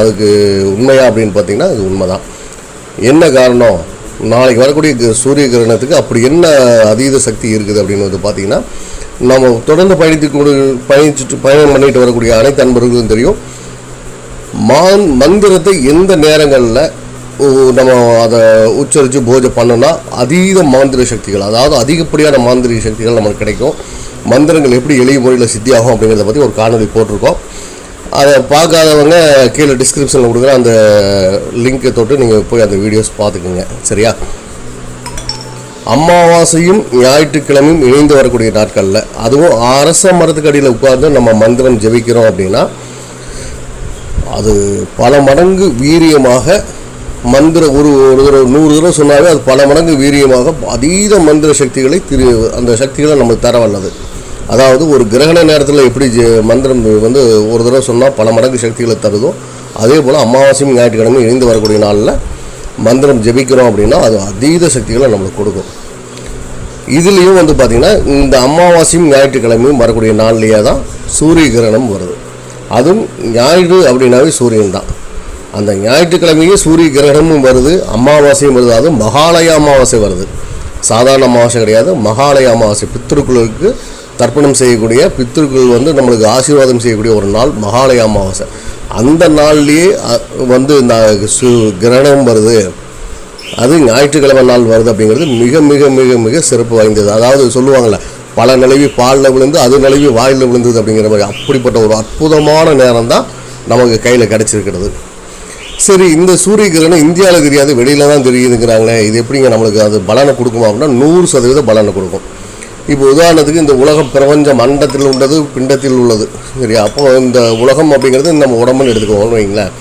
அதுக்கு உண்மையா அப்படின்னு பார்த்தீங்கன்னா அது உண்மைதான். என்ன காரணம்? நாளைக்கு வரக்கூடிய சூரிய கிரகணத்துக்கு அப்படி என்ன அதீத சக்தி இருக்குது அப்படின்னு வந்து பார்த்தீங்கன்னா நம்ம தொடர்ந்து பயணித்து கொடு பயணிச்சுட்டு பயணம் பண்ணிட்டு வரக்கூடிய அனைத்து அன்பர்களுக்கும் தெரியும். மான் மந்திரத்தை எந்த நேரங்களில் நம்ம அதை உச்சரித்து பூஜை பண்ணோன்னா அதீத மாந்திர சக்திகள் அதாவது அதிகப்படியான மாந்திரிக சக்திகள் நமக்கு கிடைக்கும். மந்திரங்கள் எப்படி எளிய முறையில் சித்தியாகும் அப்படிங்கிறத பற்றி ஒரு காணொளி போட்டிருக்கோம். அதை பார்க்காதவங்க கீழே டிஸ்கிரிப்ஷனில் கொடுக்குற அந்த லிங்கை தொட்டு நீங்கள் போய் அந்த வீடியோஸ் பார்த்துக்குங்க. சரியா? அமாவாசையும் ஞாயிற்றுக்கிழமையும் இணைந்து வரக்கூடிய நாட்களில் அதுவும் அரச மரத்துக்கு அடியில் உட்கார்ந்து நம்ம மந்திரம் ஜெபிக்கிறோம் அப்படின்னா அது பல மடங்கு வீரியமாக மந்திர ஒரு ஒரு தடவை நூறு தடவை சொன்னாவே அது பல மடங்கு வீரியமாக அதீத மந்திர சக்திகளை திரு அந்த சக்திகளை நமக்கு தர வல்லது. அதாவது ஒரு கிரகண நேரத்தில் எப்படி ஜெ- மந்திரம் வந்து ஒரு தடவை சொன்னால் பல மடங்கு சக்திகளை தருதோ அதே போல் அமாவாசையும் ஞாயிற்றுக்கிழமையும் இணைந்து வரக்கூடிய நாளில் மந்திரம் ஜெபிக்கிறோம் அப்படின்னா அது அதீத சக்திகளை நம்மளுக்கு கொடுக்கும். இதுலேயும் வந்து பார்த்திங்கன்னா இந்த அமாவாசையும் ஞாயிற்றுக்கிழமையும் வரக்கூடிய நாள்லேயே தான் சூரிய கிரகணம் வருது. அதுவும் ஞாயிறு அப்படின்னாவே சூரியன் தான். அந்த ஞாயிற்றுக்கிழமையே சூரிய கிரகணமும் வருது அமாவாசையும் வருது. அதுவும் மகாலய அமாவாசை வருது. சாதாரண அமாவாசை கிடையாது. மகாலய அமாவாசை பித்திருக்களுக்கு தர்ப்பணம் செய்யக்கூடிய பித்திருக்கள் வந்து நம்மளுக்கு ஆசீர்வாதம் செய்யக்கூடிய ஒரு நாள் மகாலய அமாவாசை. அந்த நாள்லேயே வந்து இந்த சு கிரகணம் வருது. அது ஞாயிற்றுக்கிழமை நாள் வருது அப்படிங்கிறது மிக மிக மிக மிக சிறப்பு வாய்ந்தது. அதாவது சொல்லுவாங்கள்ல பல நிலவி பாலில் விழுந்து அது நிலவி வாயில் விழுந்தது அப்படிங்கிற மாதிரி. அப்படிப்பட்ட ஒரு அற்புதமான நேரம் தான் நமக்கு கையில் கிடச்சிருக்கிறது. சரி இந்த சூரிய கிரகணம் இந்தியாவில் தெரியாது வெளியில தான் தெரியுதுங்கிறாங்களே இது எப்படிங்க நம்மளுக்கு அது பலனை கொடுக்குமா அப்படின்னா நூறு சதவீத பலனை கொடுக்கும். இப்போ உதாரணத்துக்கு இந்த உலகம் பிரபஞ்சம் மண்டத்தில் உள்ளது பிண்டத்தில் உள்ளது. சரியா? அப்போ இந்த உலகம் அப்படிங்கிறது நம்ம உடம்புன்னு எடுத்துக்கோங்க வைங்களேன்.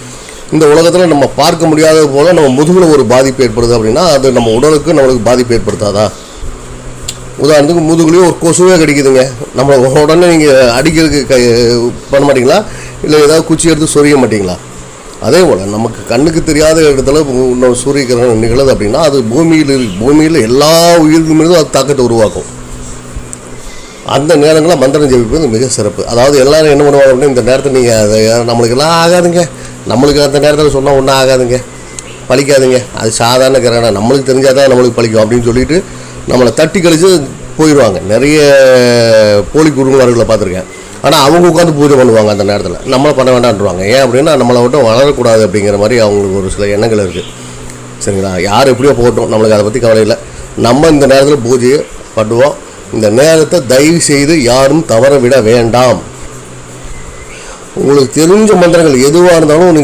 இந்த உலகத்தில் நம்ம பார்க்க முடியாத போல் நம்ம முதுகில் ஒரு பாதிப்பு ஏற்படுது அப்படின்னா அது நம்ம உடலுக்கு நம்மளுக்கு பாதிப்பு ஏற்படுத்தாதா? உதாரணத்துக்கு முதுகுலேயும் ஒரு கொசுவே கிடைக்குதுங்க. நம்ம உடனே நீங்கள் அடிக்கிறதுக்கு கை பண்ண மாட்டீங்களா? இல்லை ஏதாவது குச்சி எடுத்து சொரிய மாட்டீங்களா? அதே போல் நமக்கு கண்ணுக்கு தெரியாத இடத்துல இன்னும் சூரிய கிரகணம் நிகழுது அப்படின்னா அது பூமியில் பூமியில் எல்லா உயிர்களுமே அது தாக்கத்தை உருவாக்கும். அந்த நேரங்களில் மந்திரம் ஜெபிப்பது மிக சிறப்பு. அதாவது எல்லாரும் என்ன பண்ணுவாங்க அப்படின்னா இந்த நேரத்தில் நீங்கள் அதை நம்மளுக்கு எல்லாம் ஆகாதுங்க. நம்மளுக்கு அந்த நேரத்தில் சொன்னால் ஒன்றும் ஆகாதுங்க. பழிக்காதுங்க. அது சாதாரண கிரகணம். நம்மளுக்கு தெரிஞ்சால் தான் நம்மளுக்கு பழிக்கும் அப்படின்னு சொல்லிட்டு நம்மளை தட்டி கழிச்சு போயிடுவாங்க. நிறைய போலி குருமார்களை பார்த்துருக்கேன். ஆனால் அவங்க உட்காந்து பூஜை பண்ணுவாங்க அந்த நேரத்தில். நம்மளை பண்ண வேண்டான்றாங்க ஏன் அப்படின்னா நம்மளை விட்டு வளரக்கூடாது அப்படிங்கிற மாதிரி அவங்களுக்கு ஒரு சில எண்ணங்கள் இருக்குது சரிங்களா? யார் எப்படியோ போகட்டும். நம்மளுக்கு அதை பற்றி கவலை இல்லை. நம்ம இந்த நேரத்தில் பூஜையை பண்ணுவோம். இந்த நேரத்தை தயவு செய்து யாரும் தவற விட வேண்டாம். உங்களுக்கு தெரிஞ்ச மந்திரங்கள் எதுவாக இருந்தாலும் உனக்கு